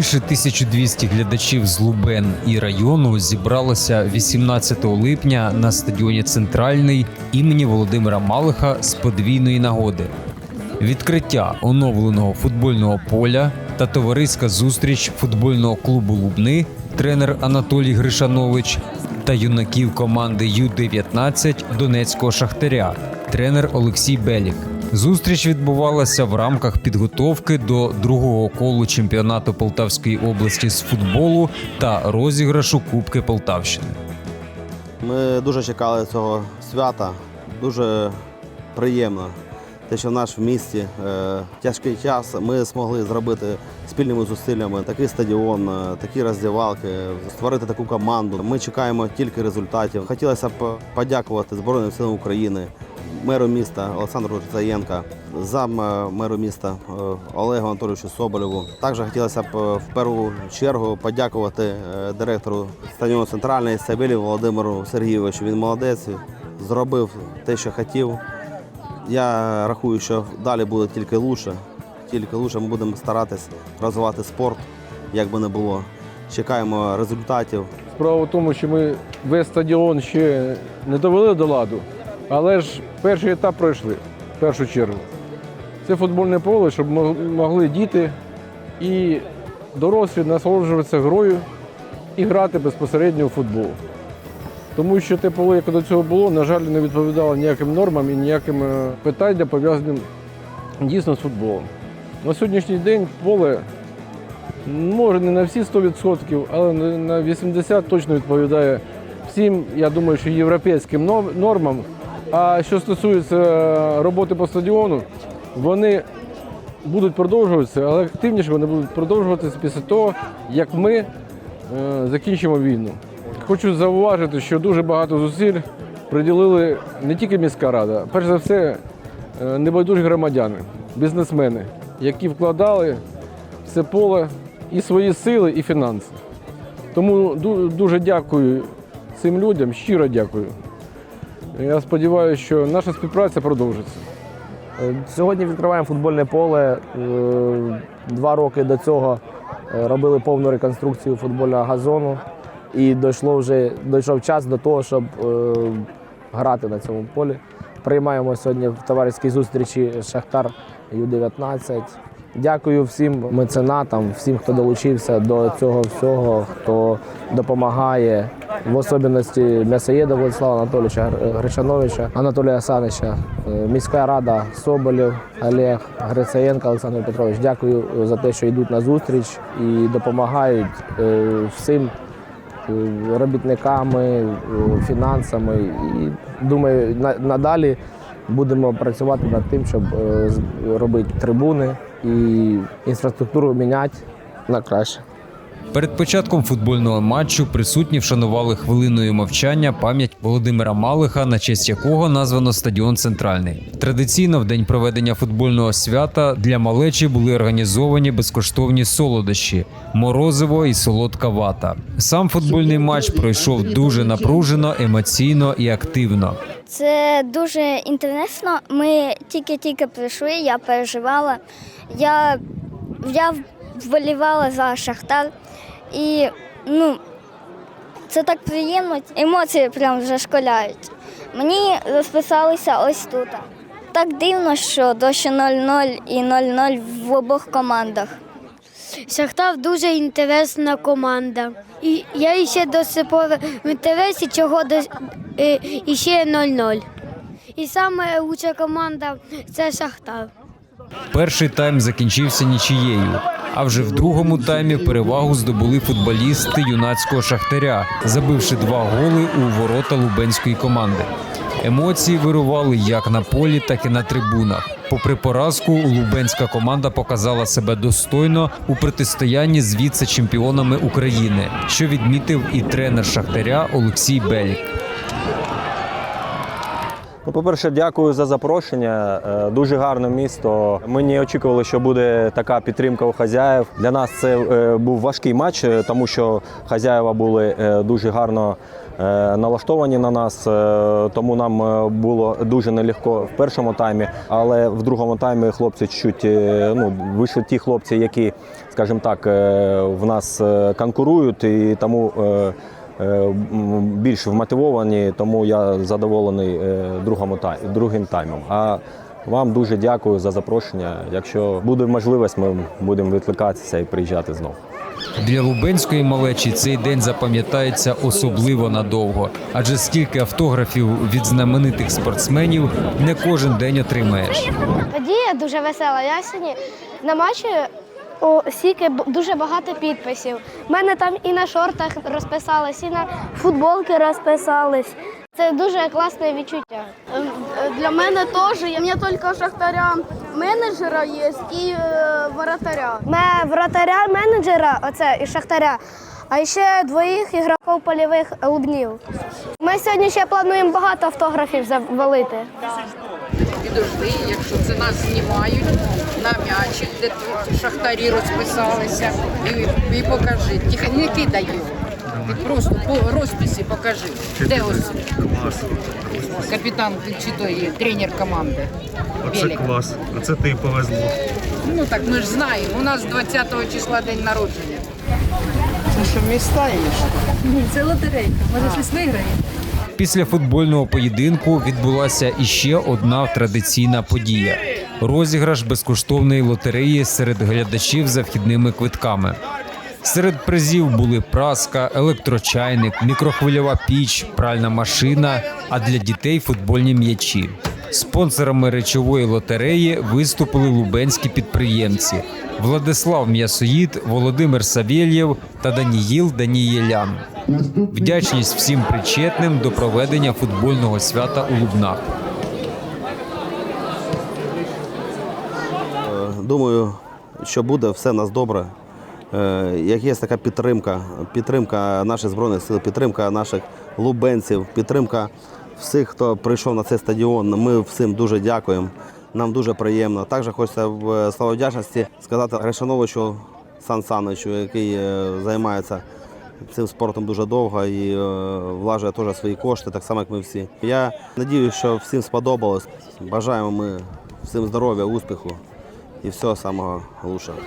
Більше 1200 глядачів з Лубен і району зібралося 18 липня на стадіоні Центральний імені Володимира Малиха з подвійної нагоди. Відкриття оновленого футбольного поля та товариська зустріч футбольного клубу Лубни, тренер Анатолій Гришанович та юнаків команди Ю-19 Донецького Шахтаря, тренер Олексій Белік. Зустріч відбувалася в рамках підготовки до другого колу чемпіонату Полтавської області з футболу та розіграшу Кубки Полтавщини. Ми дуже чекали цього свята. Дуже приємно. Те, що в наш в місті е, тяжкий час ми змогли зробити спільними зусиллями такий стадіон, е, такі роздівалки, створити таку команду. Ми чекаємо тільки результатів. Хотілося б подякувати Збройним силам України, меру міста Олександру Заєнка, зам е, меру міста Олегу Анатолійовичу Соболєву. Також хотілося б в першу чергу подякувати директору стадіону центральний Савілів Володимиру Сергійовичу. Він молодець, зробив те, що хотів. Я рахую, що далі буде тільки лучше. Тільки лучше ми будемо старатись розвивати спорт, як би не було. Чекаємо результатів. Справа в тому, що ми весь стадіон ще не довели до ладу, але ж перший етап пройшли в першу чергу. Це футбольне поле, щоб могли діти і дорослі насолоджуватися грою і грати безпосередньо в футбол. Тому що те поле, яке до цього було, на жаль, не відповідало ніяким нормам і ніяким е, питанням, пов'язаним дійсно з футболом. На сьогоднішній день поле Може, не на всі 100%, але на- на 80% точно відповідає всім, я думаю, що європейським нормам. А що стосується е, роботи по стадіону, вони будуть продовжуватися, але активніше вони будуть продовжуватися після того, як ми е, закінчимо війну. Хочу зауважити, що дуже багато зусиль приділили не тільки міська рада, перш за все е, небайдужі громадяни, бізнесмени, які вкладали в це поле і свої сили, і фінанси. Тому дуже дякую цим людям, щиро дякую. Я сподіваюся, що наша співпраця продовжиться. Е, Сьогодні відкриваємо футбольне поле. Е, Два роки до цього робили повну реконструкцію футбольного газону. І дійшло вже дійшов час до того, щоб е, грати на цьому полі. Приймаємо сьогодні в товариській зустрічі Шахтар Ю-19. Дякую всім меценатам, всім, хто долучився до цього всього, хто допомагає, в особливості М'ясоєда Владислава Анатолійовича Гр- Гришановича, Анатолія Асановича, е, міська рада Соболєв, Олег, Грицаєнко Олександр Петрович. Дякую за те, що йдуть на зустріч і допомагають е, всім робітниками, е, фінансами. І думаю, на- надалі будемо працювати над тим, щоб е, робити трибуни і інфраструктуру міняти на краще. Перед початком футбольного матчу присутні вшанували хвилиною мовчання пам'ять Володимира Малиха, на честь якого названо стадіон Центральний. Традиційно в день проведення футбольного свята для малечі були організовані безкоштовні солодощі, морозиво і солодка вата. Сам футбольний матч пройшов дуже напружено, емоційно і активно. Це дуже інтересно. Ми тільки-тільки прийшли, я переживала. Я, я вболівала за Шахтар. І ну, це так приємно, емоції прям зашкаляють. Мені розписалися ось тут. Так дивно, що дощі 0-0 і 0-0 в обох командах. Шахтар дуже інтересна команда. І я ще до сих пор в інтересі, чого до, е, і ще 0-0. І лучша команда це Шахтар. Перший тайм закінчився нічією. А вже в другому таймі перевагу здобули футболісти юнацького шахтаря, забивши два голи у ворота лубенської команди. Емоції вирували як на полі, так і на трибунах. Попри поразку, лубенська команда показала себе достойно у протистоянні з віце-чемпіонами України, що відмітив і тренер Шахтаря Олексій Белік. Ну, по-перше, дякую за запрошення. Е, Дуже гарне місто. Ми не очікували, що буде така підтримка у хазяїв. Для нас це е, був важкий матч, е, тому що хазяїва були дуже гарно налаштовані на нас. Тому нам було дуже нелегко в першому таймі. Але в другому таймі хлопці чуть ну, вийшли ті хлопці, які, скажімо так, в нас конкурують, і тому. Е, більш вмотивовані, тому я задоволений е, тай- другим таймом. А вам дуже дякую за запрошення. Якщо буде можливість, ми будемо відкликатися і приїжджати знову. Для лубенської малечі цей день запам'ятається особливо надовго, адже стільки автографів від знаменитих спортсменів не кожен день отримаєш. Подія дуже весела. Я сьогодні на матчі стільки б- дуже багато підписів. У мене там і на шортах розписались, і на футболки розписались. Це дуже класне відчуття. Ем, е, Для мене теж. У мене тільки шахтаря менеджера є і е, воротаря. У мене вратаря, менеджера, оце і шахтаря, а ще двоїх ігроків польових лубнів. Ми сьогодні ще плануємо багато автографів завалити. Підожди, якщо це нас знімають на м'ячик, де тут шахтарі розписалися, і, і покажи. Тільки не кидай його. Ти просто по розписі покажи. Де ось капітан чи той тренер команди. Оце Белик. клас. Оце ти повезло. Ну так ми ж знаємо. У нас 20 числа день народження. Після футбольного поєдинку відбулася іще одна традиційна подія: розіграш безкоштовної лотереї серед глядачів за вхідними квитками. Серед призів були праска, електрочайник, мікрохвильова піч, пральна машина, а для дітей футбольні м'ячі. Спонсорами речової лотереї виступили лубенські підприємці Владислав М'ясоїд, Володимир Савєлєв та Даніїл Данієлян. Вдячність всім причетним до проведення футбольного свята у Лубнах. Е, Думаю, що буде все в нас добре. Е, Як є така підтримка, підтримка наших збройних сил, підтримка наших лубенців, підтримка всіх, хто прийшов на цей стадіон. Ми всім дуже дякуємо. Нам дуже приємно. Також хочеться в слово вдячності сказати Решановичу Сан Саничу, який е, займається цим спортом дуже довго і е, влажує теж свої кошти, так само як ми всі. Я сподіваюся, що всім сподобалось. Бажаємо ми всім здоров'я, успіху і всього самого лучшого.